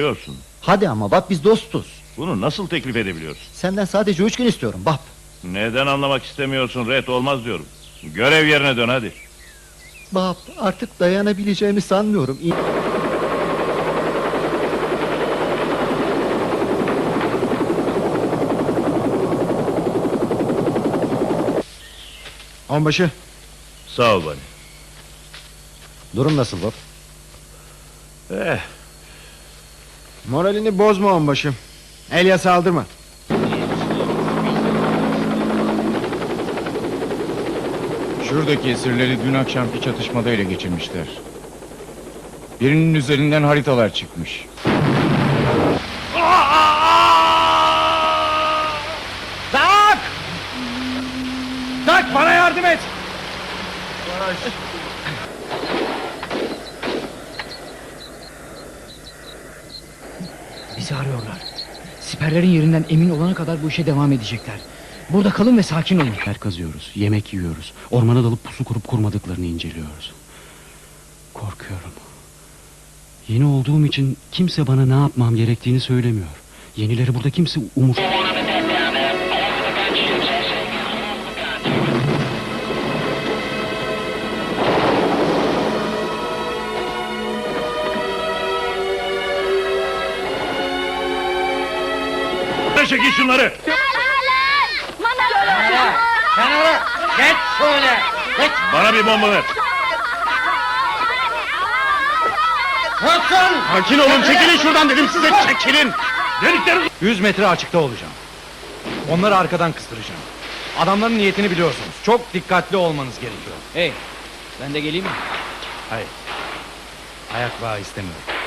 Diyorsun. Hadi ama bak biz dostuz. Bunu nasıl teklif edebiliyorsun? Senden sadece üç gün istiyorum bak. Neden anlamak istemiyorsun? Red olmaz diyorum. Görev yerine dön hadi. Bab artık dayanabileceğimi sanmıyorum. İ- Onbaşı Sağ ol Bani. Durum nasıl Bob? Eh, moralini bozma onbaşı. Elyas'a aldırma. Şuradaki esirleri dün akşamki çatışmada ele geçirmişler. Birinin üzerinden haritalar çıkmış. Tak! Tak bana yardım et! Bizi arıyorlar. Siperlerin yerinden emin olana kadar bu işe devam edecekler. Burada kalın ve sakin olun. Yer kazıyoruz, yemek yiyoruz. Ormana dalıp pusu kurup kurmadıklarını inceliyoruz. Korkuyorum. Yeni olduğum için kimse bana ne yapmam gerektiğini söylemiyor. Yenileri burada kimse umur. Çekin şunları. Kenara geç şöyle. Geç. Bana bir bomba ver. Hasan. Sakin olun çekilin şuradan dedim size çekilin. Delikleri 100 metre açıkta olacağım. Onları arkadan kıstıracağım. Adamların niyetini biliyorsunuz. Çok dikkatli olmanız gerekiyor. Hey, ben de geleyim mi? Hayır. Ayak bağı istemiyorum.